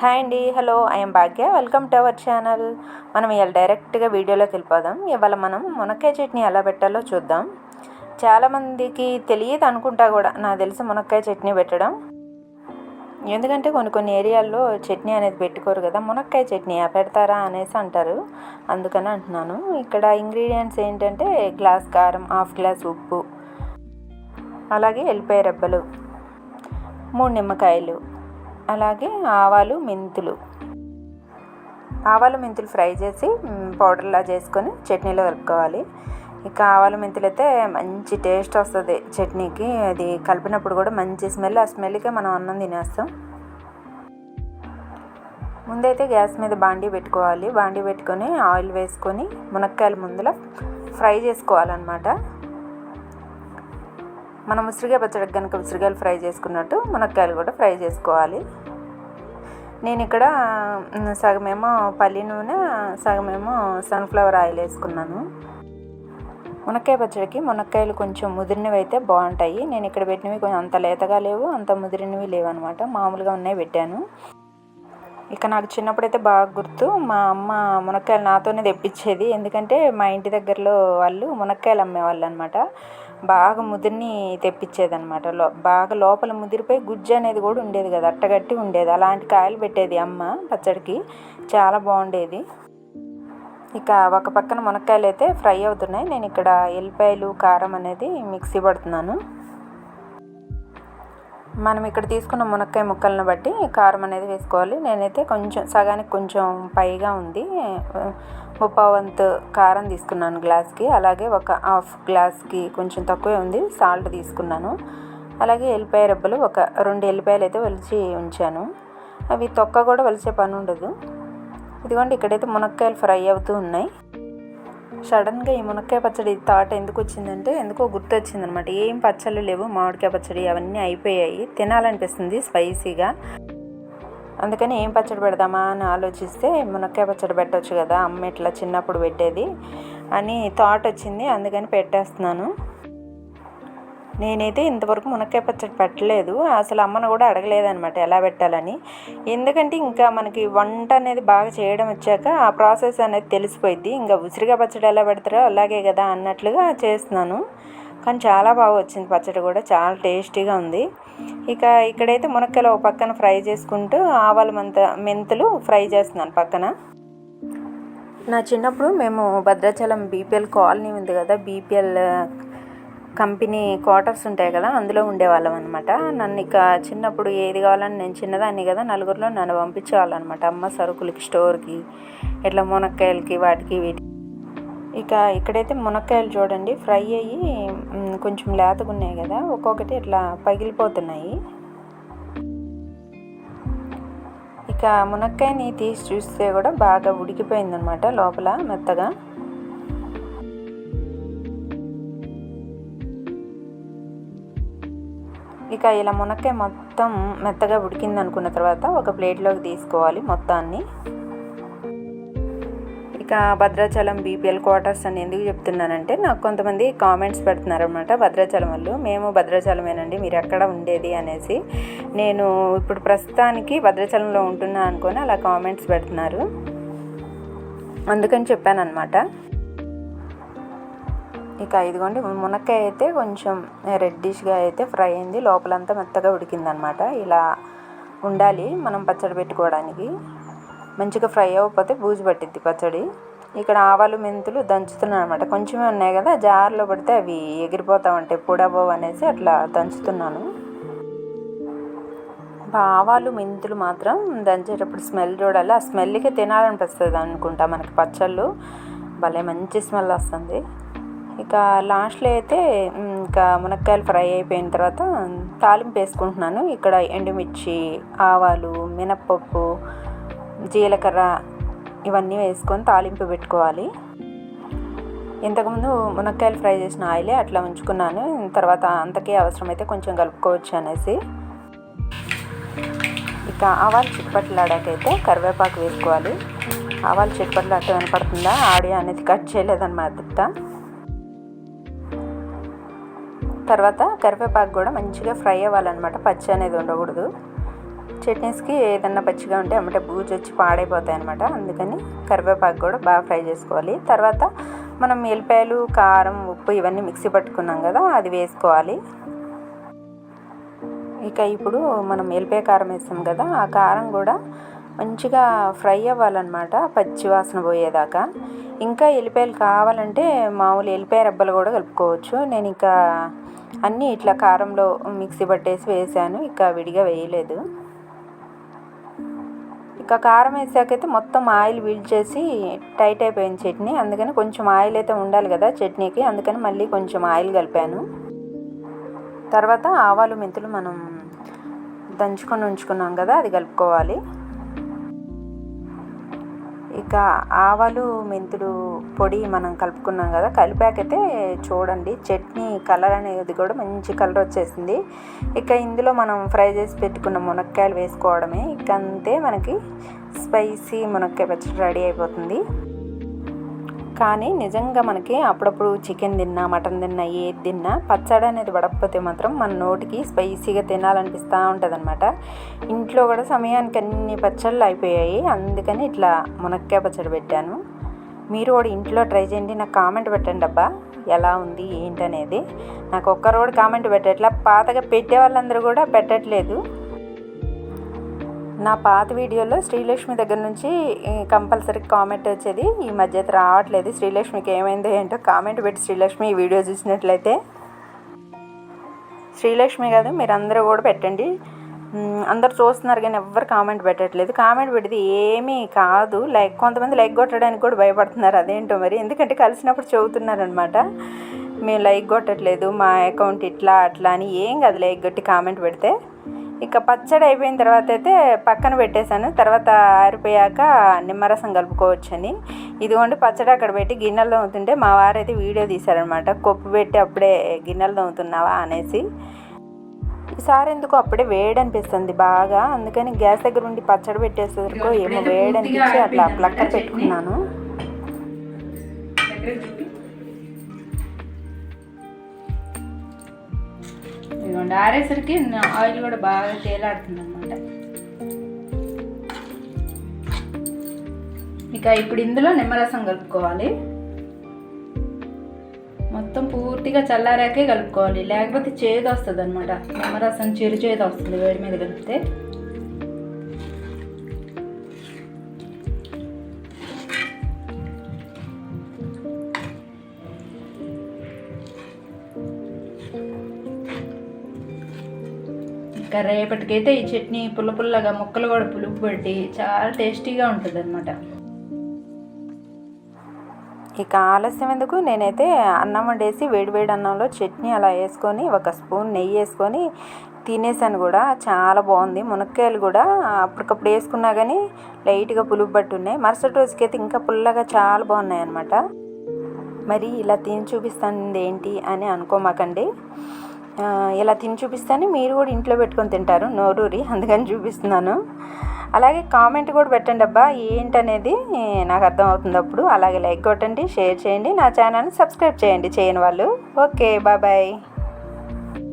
Hi అండి hello I'm Bhagya welcome to our channel మనం ఇవాళ డైరెక్ట్గా వీడియోలోకి వెళ్ళిపోదాం. ఇవాళ మనం మునక్కాయ చట్నీ ఎలా పెట్టాలో చూద్దాం. చాలామందికి తెలియదు అనుకుంటా కూడా నాకు తెలిసి మునక్కాయ చట్నీ పెట్టడం. ఎందుకంటే కొన్ని కొన్ని ఏరియాల్లో చట్నీ అనేది పెట్టుకోరు కదా మునక్కాయ చట్నీ పెడతారా అనేసి అంటారు. అందుకని అంటున్నాను. ఇక్కడ ఇంగ్రీడియంట్స్ ఏంటంటే గ్లాస్ కారం హాఫ్ గ్లాస్ ఉప్పు అలాగే వెళ్ళిపోయే రెబ్బలు మూడు నిమ్మకాయలు. అలాగే ఆవాలు మెంతులు. ఆవాలు మెంతులు ఫ్రై చేసి పౌడర్లా చేసుకొని చట్నీలో కలుపుకోవాలి. ఇక ఆవాలు మెంతులు అయితే మంచి టేస్ట్ వస్తుంది చట్నీకి. అది కలిపినప్పుడు కూడా మంచి స్మెల్ ఆ స్మెల్కే మనం అన్నం తినేస్తాం. ముందైతే గ్యాస్ మీద బాండీ పెట్టుకోవాలి. బాండీ పెట్టుకొని ఆయిల్ వేసుకొని మునక్కాయల ముందులో ఫ్రై చేసుకోవాలన్నమాట. మనం ఉసిరికాయ పచ్చడికి కనుక ఉసిరికాయలు ఫ్రై చేసుకున్నట్టు మునక్కాయలు కూడా ఫ్రై చేసుకోవాలి. నేను ఇక్కడ సగమేమో పల్లి నూనె సగమేమో సన్ఫ్లవర్ ఆయిల్ వేసుకున్నాను. మునక్కాయ పచ్చడికి మునక్కాయలు కొంచెం ముదిరినవి అయితే బాగుంటాయి. నేను ఇక్కడ పెట్టినవి కొంచెం అంత లేతగా లేవు అంత ముదిరినవి లేవు అనమాట మామూలుగా ఉన్నాయి పెట్టాను. ఇక నాకు చిన్నప్పుడైతే బాగా గుర్తు మా అమ్మ మునక్కాయలు నాతోనే తెప్పించేది. ఎందుకంటే మా ఇంటి దగ్గరలో వాళ్ళు మునక్కాయలు అమ్మేవాళ్ళు అనమాట బాగా ముదిరిని తెప్పించేదనమాట. లో బాగా లోపల ముదిరిపోయి గుజ్జు అనేది కూడా ఉండేది కదా అట్టగట్టి ఉండేది. అలాంటి కాయలు పెట్టేది అమ్మ పచ్చడికి. చాలా బాగుండేది. ఇక ఒక పక్కన మునక్కాయలు అయితే ఫ్రై అవుతున్నాయి. నేను ఇక్కడ ఎల్లిపాయలు కారం అనేది మిక్సీ పడుతున్నాను. మనం ఇక్కడ తీసుకున్న మునక్కాయ ముక్కలను బట్టి కారం అనేది వేసుకోవాలి. నేనైతే కొంచెం సగానికి కొంచెం పైగా ఉంది. ముప్పావంతు కారం తీసుకున్నాను గ్లాస్కి. అలాగే ఒక హాఫ్ గ్లాస్కి కొంచెం తక్కువే ఉంది. సాల్ట్ తీసుకున్నాను. అలాగే ఎల్లిపాయ రెబ్బలు ఒక రెండు ఎల్లిపాయలు అయితే వలిచి ఉంచాను. అవి తొక్క కూడా వలిచే పని ఉండదు. ఇదిగోండి ఇక్కడైతే మునక్కాయలు ఫ్రై అవుతూ ఉన్నాయి. సడన్గా ఈ మునక్కాయ పచ్చడి థాట్ ఎందుకు వచ్చిందంటే ఎందుకో గుర్తొచ్చిందనమాట. ఏం పచ్చళ్ళు లేవు మామిడికాయ పచ్చడి అవన్నీ అయిపోయాయి తినాలనిపిస్తుంది స్పైసీగా. అందుకని ఏం పచ్చడి పెడదామా అని ఆలోచిస్తే మునక్కాయ పచ్చడి పెట్టవచ్చు కదా అమ్మ ఇట్లా చిన్నప్పుడు పెట్టేది అని థాట్ వచ్చింది అందుకని పెట్టేస్తున్నాను. నేనైతే ఇంతవరకు మునక్కాయ పచ్చడి పెట్టలేదు. అసలు అమ్మను కూడా అడగలేదనమాట ఎలా పెట్టాలని. ఎందుకంటే ఇంకా మనకి వంట అనేది బాగా చేయడం వచ్చాక ఆ ప్రాసెస్ అనేది తెలిసిపోయింది ఇంకా ఉసిరిగా పచ్చడి ఎలా పెడతారో అలాగే కదా అన్నట్లుగా చేస్తున్నాను. కానీ చాలా బాగా వచ్చింది పచ్చడి కూడా. చాలా టేస్టీగా ఉంది. ఇక ఇక్కడైతే మునక్కాయలు ఒక పక్కన ఫ్రై చేసుకుంటూ ఆవాలు మంత మెంతులు ఫ్రై చేస్తున్నాను పక్కన. నా చిన్నప్పుడు మేము భద్రాచలం బీపీఎల్ కాలనీ ఉంది కదా బీపీఎల్ కంపెనీ క్వార్టర్స్ ఉంటాయి కదా అందులో ఉండేవాళ్ళం అనమాట నన్ను ఇక చిన్నప్పుడు ఏది కావాలని నేను చిన్నదాన్ని కదా నలుగురిలో నన్ను పంపించేవాళ్ళనమాట అమ్మ సరుకులకి స్టోర్కి ఇట్లా మునక్కాయలకి వాటికి వీటికి. ఇక ఇక్కడైతే మునక్కాయలు చూడండి ఫ్రై అయ్యి కొంచెం లేతగా ఉన్నాయి కదా ఒక్కొక్కటి ఇట్లా పగిలిపోతున్నాయి. ఇక మునక్కాయని తీసి చూస్తే కూడా బాగా ఉడికిపోయిందనమాట లోపల మెత్తగా. ఇక ఇలా మునక్కాయ మొత్తం మెత్తగా ఉడికింది అనుకున్న తర్వాత ఒక ప్లేట్లోకి తీసుకోవాలి మొత్తాన్ని. ఇక భద్రాచలం బీపీఎల్ క్వార్టర్స్ అని ఎందుకు చెప్తున్నానంటే నాకు కొంతమంది కామెంట్స్ పెడుతున్నారనమాట భద్రాచలం వాళ్ళు మేము భద్రాచలమేనండి మీరు ఎక్కడ ఉండేది? అనేసి. నేను ఇప్పుడు ప్రస్తుతానికి భద్రాచలంలో ఉంటున్నా అనుకొని అలా కామెంట్స్ పెడుతున్నారు. అందుకని చెప్పాను అనమాట ఇక ఇదిగోండి మునక్కాయ అయితే కొంచెం రెడ్డిష్గా అయితే ఫ్రై అయింది. లోపలంతా మెత్తగా ఉడికిందనమాట. ఇలా ఉండాలి మనం పచ్చడి పెట్టుకోవడానికి. మంచిగా ఫ్రై అవ్వకపోతే బూజు పట్టిద్ది పచ్చడి. ఇక్కడ ఆవాలు మెంతులు దంచుతున్నాను అనమాట కొంచెమే ఉన్నాయి కదా జార్లో పడితే అవి ఎగిరిపోతా ఉంటాయి. పొడబోవు అనేసి అట్లా దంచుతున్నాను. ఆవాలు మెంతులు మాత్రం దంచేటప్పుడు స్మెల్ చూడాలి. ఆ స్మెల్కి తినాలనిపిస్తుంది అనుకుంటా మనకి పచ్చళ్ళు. భలే మంచి స్మెల్ వస్తుంది. ఇక లాస్ట్లో అయితే ఇంకా మునక్కాయలు ఫ్రై అయిపోయిన తర్వాత తాలింపు వేసుకుంటున్నాను. ఇక్కడ ఎండుమిర్చి ఆవాలు మినప్పప్పు జీలకర్ర ఇవన్నీ వేసుకొని తాలింపు పెట్టుకోవాలి. ఇంతకుముందు మునక్కాయలు ఫ్రై చేసిన ఆయిలే అట్లా ఉంచుకున్నాను. తర్వాత అంతకే అవసరమైతే కొంచెం కలుపుకోవచ్చు అనేసి. ఇక ఆవాలు చిట్పట్లాడాకైతే కరివేపాకు వేసుకోవాలి. ఆవాలు చిట్పట్లాట వినపడుతుందా? ఆడియో అనేది కట్ చేయలేదన్నమాట. తర్వాత కరివేపాకు కూడా మంచిగా ఫ్రై అవ్వాలన్నమాట. పచ్చి అనేది ఉండకూడదు. చట్నీస్కి ఏదన్నా పచ్చిగా ఉంటే అమ్మటే బూజు వచ్చి పాడైపోతాయి అనమాట అందుకని కరివేపాకు కూడా బాగా ఫ్రై చేసుకోవాలి. తర్వాత మనం ఎల్లిపాయలు కారం ఉప్పు ఇవన్నీ మిక్సీ పట్టుకున్నాం కదా అది వేసుకోవాలి. ఇక ఇప్పుడు మనం ఎల్లిపాయ కారం వేస్తాం కదా ఆ కారం కూడా మంచిగా ఫ్రై అవ్వాలన్నమాట పచ్చివాసన పోయేదాకా. ఇంకా ఎల్లిపాయలు కావాలంటే మామూలు ఎల్లిపాయ రబ్బలు కూడా కలుపుకోవచ్చు. నేను ఇంకా అన్నీ ఇట్లా కారంలో మిక్సీ పట్టేసి వేసాను ఇక విడిగా వేయలేదు. ఇక కారం వేసాకైతే మొత్తం ఆయిల్ చేసి టైట్ అయిపోయింది చట్నీ. అందుకని కొంచెం ఆయిల్ అయితే ఉండాలి కదా చట్నీకి అందుకని మళ్ళీ కొంచెం ఆయిల్ కలిపాను. తర్వాత ఆవాలు మెంతులు మనం దంచుకొని ఉంచుకున్నాం కదా అది కలుపుకోవాలి. ఇక ఆవాలు మెంతులు పొడి మనం కలుపుకున్నాం కదా కలిపాకైతే చూడండి చట్నీ కలర్ అనేది కూడా మంచి కలర్ వచ్చేసింది. ఇక ఇందులో మనం ఫ్రై చేసి పెట్టుకున్న మునక్కాయలు వేసుకోవడమే. ఇక అంతే మనకి స్పైసీ మునక్కాయ పచ్చడి రెడీ అయిపోతుంది. కానీ నిజంగా మనకి అప్పుడప్పుడు చికెన్ తిన్నా మటన్ తిన్నా ఏది తిన్నా పచ్చడి అనేది పడకపోతే మాత్రం మన నోటికి స్పైసీగా తినాలనిపిస్తూ ఉంటుంది అనమాట ఇంట్లో కూడా సమయానికి అన్ని పచ్చళ్ళు అయిపోయాయి. అందుకని ఇట్లా మునక్కాయ పచ్చడి పెట్టాను. మీరు కూడా ఇంట్లో ట్రై చేయండి. నాకు కామెంట్ పెట్టండి అబ్బా ఎలా ఉంది ఏంటనేది. నాకు ఒక్కరోడు కామెంట్ పెట్టట్లా. పాతగా పెట్టే వాళ్ళందరూ కూడా పెట్టట్లేదు. నా పాత వీడియోలో శ్రీలక్ష్మి దగ్గర నుంచి కంపల్సరీ కామెంట్ వచ్చేది ఈ మధ్య అయితే రావట్లేదు. శ్రీలక్ష్మికి ఏమైందో ఏంటో కామెంట్ పెట్టి శ్రీలక్ష్మి ఈ వీడియో చూసినట్లయితే. శ్రీలక్ష్మి కాదు మీరు అందరూ కూడా పెట్టండి. అందరు చూస్తున్నారు కానీ ఎవ్వరు కామెంట్ పెట్టట్లేదు. కామెంట్ పెడితే ఏమీ కాదు. లైక్ కొంతమంది లైక్ కొట్టడానికి కూడా భయపడుతున్నారు. అదేంటో మరి? ఎందుకంటే కలిసినప్పుడు చెబుతున్నారనమాట మేము లైక్ కొట్టట్లేదు మా అకౌంట్ ఇట్లా అట్లా అని. ఏం కాదు లైక్ కొట్టి కామెంట్ పెడితే. ఇక పచ్చడి అయిపోయిన తర్వాత అయితే పక్కన పెట్టేశాను. తర్వాత ఆరిపోయాక నిమ్మరసం కలుపుకోవచ్చని. ఇదిగోండి పచ్చడి అక్కడ పెట్టి గిన్నెలు తోముతుంటే మా వారైతే వీడియో తీశారనమాట కొప్పు పెట్టి అప్పుడే గిన్నెలు తోముతున్నావా అనేసి. ఈసారి ఎందుకు అప్పుడే వేడి అనిపిస్తుంది బాగా. అందుకని గ్యాస్ దగ్గర ఉండి పచ్చడి పెట్టేసరికి ఏమో వేడి అనిపించి అట్లా ప్లక్కర్ పెట్టుకున్నాను. ఇదిగోండి ఆరేసరికి ఆయిల్ కూడా బాగా తేలాడుతుంది అనమాట ఇక ఇప్పుడు ఇందులో నిమ్మరసం కలుపుకోవాలి. మొత్తం పూర్తిగా చల్లారాకే కలుపుకోవాలి. లేకపోతే చేదు వస్తుంది అనమాట నిమ్మరసం చిరు చేదు వస్తుంది వేడి మీద కలిపితే. ఇంకా రేపటికైతే ఈ చట్నీ పుల్ల పుల్లగా ముక్కలు కూడా పులుపు పెట్టి చాలా టేస్టీగా ఉంటుంది అనమాట ఇక ఆలస్యం ఎందుకు? నేనైతే అన్నం వండేసి వేడివేడి అన్నంలో చట్నీ అలా వేసుకొని ఒక స్పూన్ నెయ్యి వేసుకొని తినేసాను కూడా. చాలా బాగుంది. మునక్కాయలు కూడా అప్పటికప్పుడు వేసుకున్నా కానీ లైట్గా పులుపు పట్టున్నాయి మరుసటి రోజుకి అయితే ఇంకా పుల్లగా చాలా బాగున్నాయి అనమాట మరి ఇలా తిని చూపిస్తాను ఏంటి అని అనుకోమాకండి. ఇలా తిని చూపిస్తాను. మీరు కూడా ఇంట్లో పెట్టుకొని తింటారు. నోరూరి. అందుకని చూపిస్తున్నాను. అలాగే కామెంట్ కూడా పెట్టండి అబ్బా. ఏంటనేది నాకు అర్థమవుతుంది అప్పుడు. అలాగే లైక్ కొట్టండి షేర్ చేయండి. నా ఛానల్ని సబ్స్క్రైబ్ చేయండి చేయని వాళ్ళు. Okay bye bye.